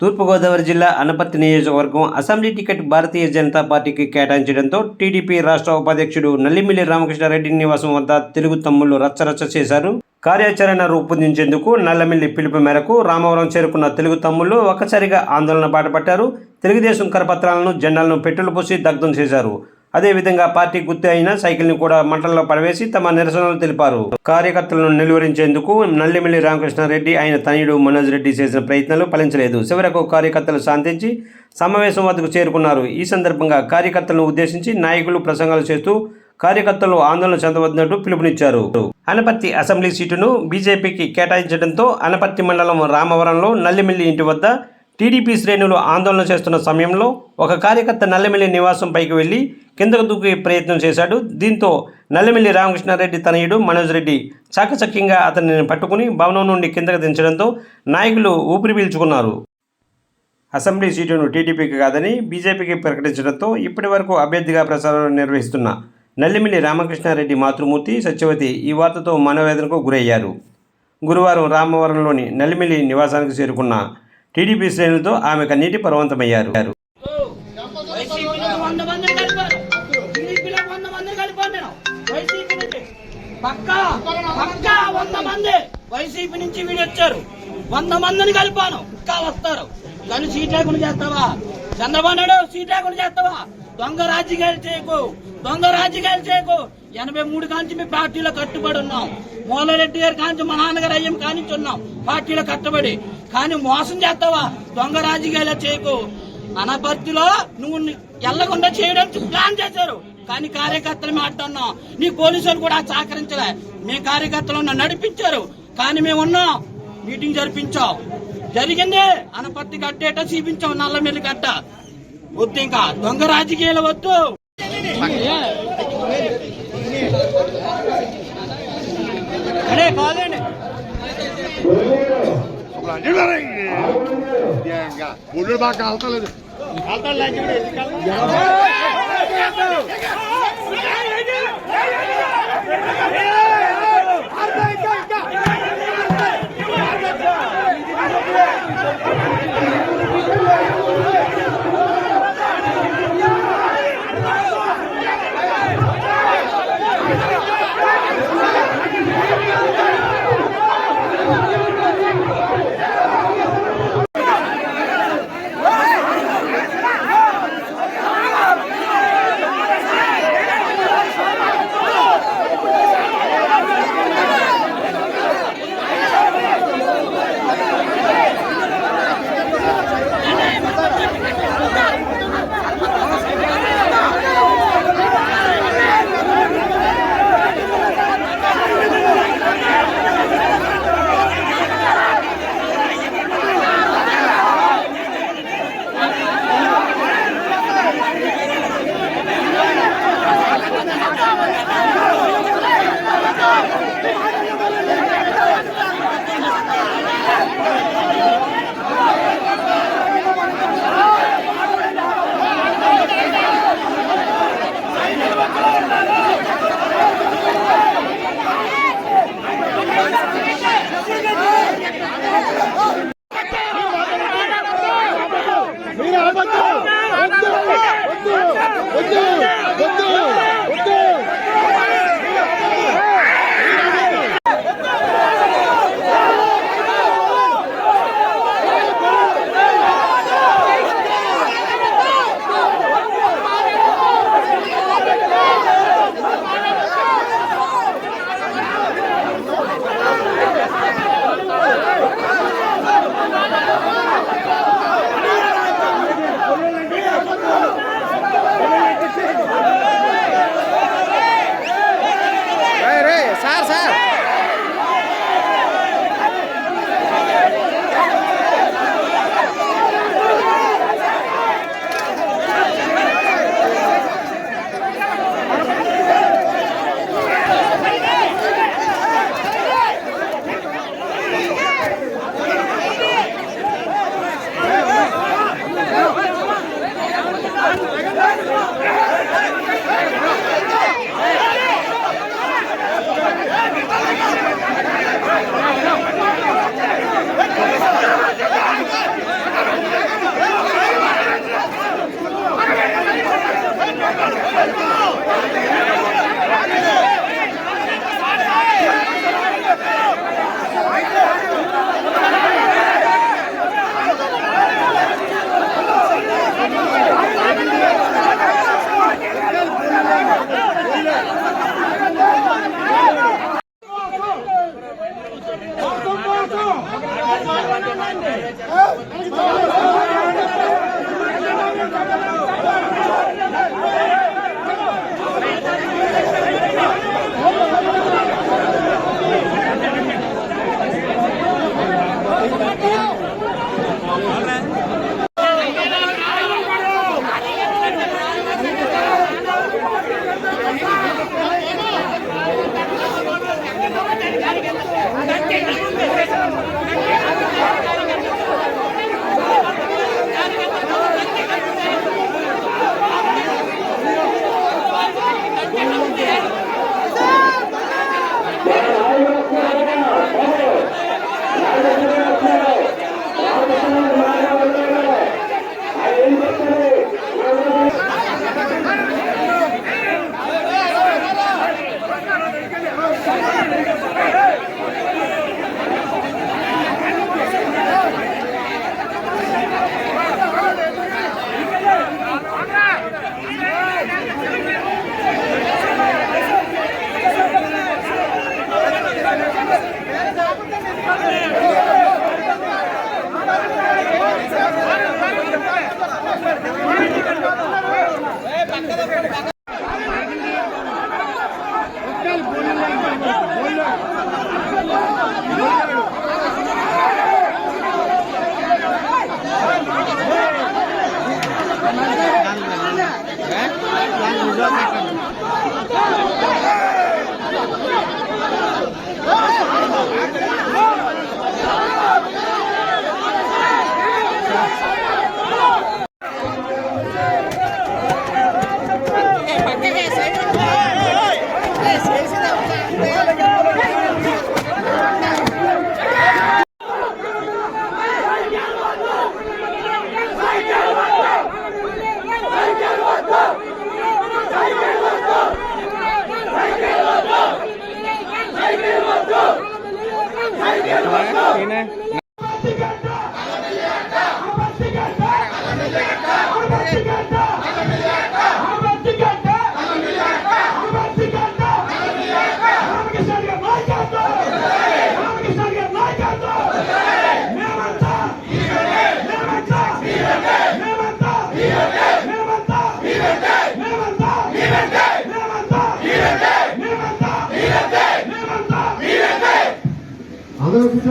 తూర్పుగోదావరి జిల్లా అనపర్తి నియోజకవర్గం assembly ticket Bharatiya Janata పార్టీకి కేటాయించడంతో టీడీపీ రాష్ట్ర ఉపాధ్యక్షుడు నల్లిమిల్లి రామకృష్ణారెడ్డి నివాసం వద్ద తెలుగు తమ్ముళ్ళు రచ్చరచ్చ చేశారు. కార్యాచరణ రూపొందించేందుకు నల్లమిల్లి పిలుపు మేరకు రామవరం చేరుకున్న తెలుగు తమ్ముళ్ళు ఒక్కసారిగా ఆందోళన బాటపట్టారు. తెలుగుదేశం కరపత్రాలను జెండాలను పెట్టులు పోసి దగ్ధం చేశారు. అదేవిధంగా పార్టీ గుర్తు అయిన సైకిల్ని కూడా మంటల్లో పడవేసి తమ నిరసనలు తెలిపారు. కార్యకర్తలను నిలువరించేందుకు నల్లిమిల్లి రామకృష్ణారెడ్డి ఆయన తనయుడు మనోజ్ రెడ్డి చేసిన ప్రయత్నాలు ఫలించలేదు. చివరకు కార్యకర్తలు శాంతించి సమావేశం వద్దకు చేరుకున్నారు. ఈ సందర్భంగా కార్యకర్తలను ఉద్దేశించి నాయకులు ప్రసంగాలు చేస్తూ కార్యకర్తలు ఆందోళన చెందవద్దంటూ పిలుపునిచ్చారు. అనపర్తి అసెంబ్లీ సీటును బీజేపీకి కేటాయించడంతో అనపర్తి మండలం రామవరంలో నల్లిమిల్లి ఇంటి వద్ద టీడీపీ శ్రేణులు ఆందోళన చేస్తున్న సమయంలో ఒక కార్యకర్త నల్లమిల్లి నివాసం పైకి వెళ్ళి కిందకు దూకే ప్రయత్నం చేశాడు. దీంతో నల్లమిల్లి రామకృష్ణారెడ్డి తనయుడు మనోజ్ రెడ్డి చాకచక్యంగా అతనిని పట్టుకుని భవనం నుండి కిందకు దించడంతో నాయకులు ఊపిరి పీల్చుకున్నారు. అసెంబ్లీ సీటును టీడీపీకి కాదని బీజేపీకి ప్రకటించడంతో ఇప్పటి వరకు అభ్యర్థిగా ప్రచారం నిర్వహిస్తున్న నల్లిమిల్లి రామకృష్ణారెడ్డి మాతృమూర్తి సత్యవతి ఈ వార్తతో మనోవేదనకు గురయ్యారు. గురువారం రామవరంలోని నల్లిమిల్లి నివాసానికి చేరుకున్న టీడీపీ శ్రేణులతో ఆమె కన్నీటి పర్వంతమయ్యారు. వైసీపీలో వంద కలిపారు వంద కలిపాను వైసీపీ నుంచి పక్కా వంద వైసీపీ నుంచి వీడు వచ్చారు. వంద మందిని కలిపాను. ఇంకా వస్తారు. కానీ సీట్ లేకుండా చేస్తావా? చంద్రబాబు నాయుడు సీట్ లేకుండా చేస్తావా? దొంగ రాజకీయాలు చేయకు. దొంగ రాజకీయాలు చేయకు. ఎనభై మూడు కాంచి మీ పార్టీలో కట్టుబడి ఉన్నాం. మూలారెడ్డి గారు కాంచి మా నాన్నగారు అయ్యం కానించి ఉన్నాం పార్టీలో కట్టబడి. కానీ మోసం చేస్తావా? దొంగ రాజకీయాలు చేయకు. అనపర్తిలో నువ్వు ఎల్లకుండా చేయడానికి ప్లాన్ చేశారు. కానీ కార్యకర్తలు మాట్లాడినాం నీ పోలీసులు కూడా సహకరించలే. మీ కార్యకర్తలు నడిపించారు. కానీ మేము ఉన్నాం. మీటింగ్ జరిపించాం. జరిగింది అనపర్తి కట్టేట చూపించాం నల్లమెల్లి కట్ట. వద్దు ఇంకా. దొంగ రాజకీయాలు వద్దు. అడే ఒళ్ళు బాగా కాల్తలేదు మీరు আপনারা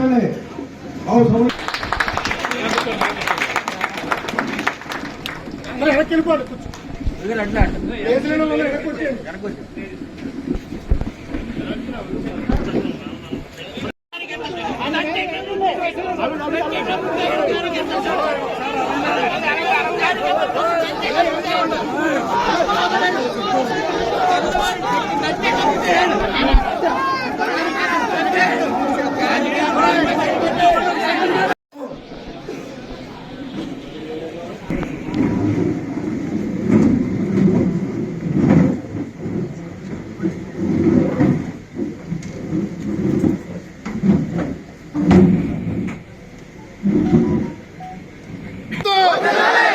కూర్చోండి బాబు సౌండ్ వెనక్కి వెళ్ళిపోండి కూర్చో వెనక్కి వచ్చేయండి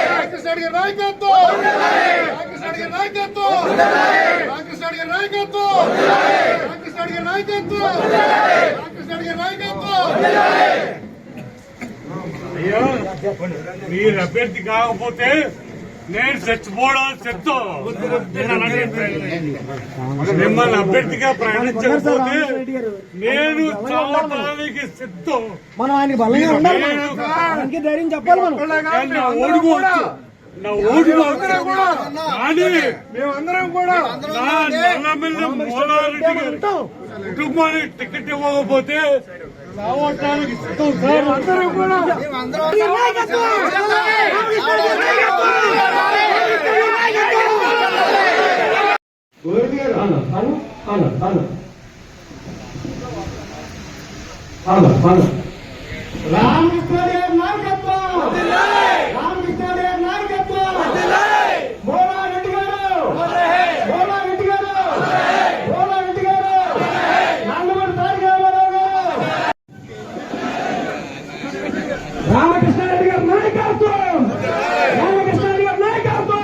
రామకృష్ణ గారి నాయకత్వం రామకృష్ణ గారి నాయకత్వం రామకృష్ణ గారి నాయకత్వం! రామకృష్ణ గారి నాయకత్వం! రామకృష్ణ గారి నాయకత్వం! అయ్యా మీరు అభ్యర్థి కాకపోతే నేను చచ్చిపోవడం చెప్తా మిమ్మల్ని అభ్యర్థిగా ప్రకటించకపోతే నేను చావటానికి సిద్ధం. మనం ఆయనకి బలంగా ఉండాలి ధైర్యం చెప్పాలి మనం. ఓడిపోవచ్చు. నా ఓడిపోవచ్చు కానీ మేమందరం కూడా నా నల్లమిల్లి మూలారెడ్డి గారి కుటుంబానికి టికెట్ ఇవ్వకపోతే చావటానికి సిద్ధం సార్. అందరం కూడా. రామకృష్ణ నాయకత్వం రామకృష్ణ గారి నాయకత్వం మోలా రెడ్డి గారు మోలా రెడ్డి గారు మోలా రెడ్డి గారు నందమూరి తారక రామారావు గారు రామకృష్ణ రెడ్డి గారి నాయకత్వం రామకృష్ణ రెడ్డి గారి నాయకత్వం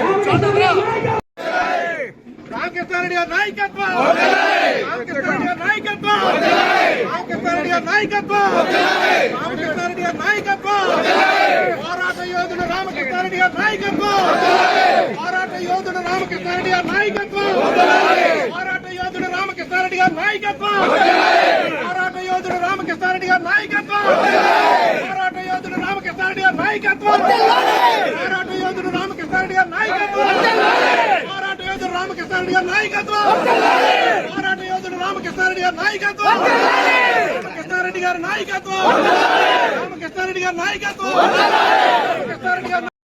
రామకృష్ణ రెడ్డి గారి నాయకత్వం రామకృష్ణారెడ్డి గారి నాయకత్వం రామకృష్ణారెడ్డి గారి నాయకత్వం రామకృష్ణారెడ్డి గారి నాయకత్వం రామకృష్ణారెడ్డి గారి నాయకత్వం పోరాట యోధుడు రామకృష్ణారెడ్డి గారి నాయకత్వం పోరాట యోధుడు రామకృష్ణారెడ్డి గారి నాయకత్వం పోరాట యోధుడు రామకృష్ణారెడ్డి గారి నాయకత్వం పోరాట యోధుడు రామకృష్ణారెడ్డి గారి రామకృష్ణారెడ్డి గారి నాయకత్వం! పోరాట యోధుడు రామకృష్ణారెడ్డి గారి నాయకత్వం! రామకృష్ణారెడ్డి గారి నాయకత్వం! రామకృష్ణారెడ్డి గారి నాయకత్వం! రామకృష్ణారెడ్డి గారి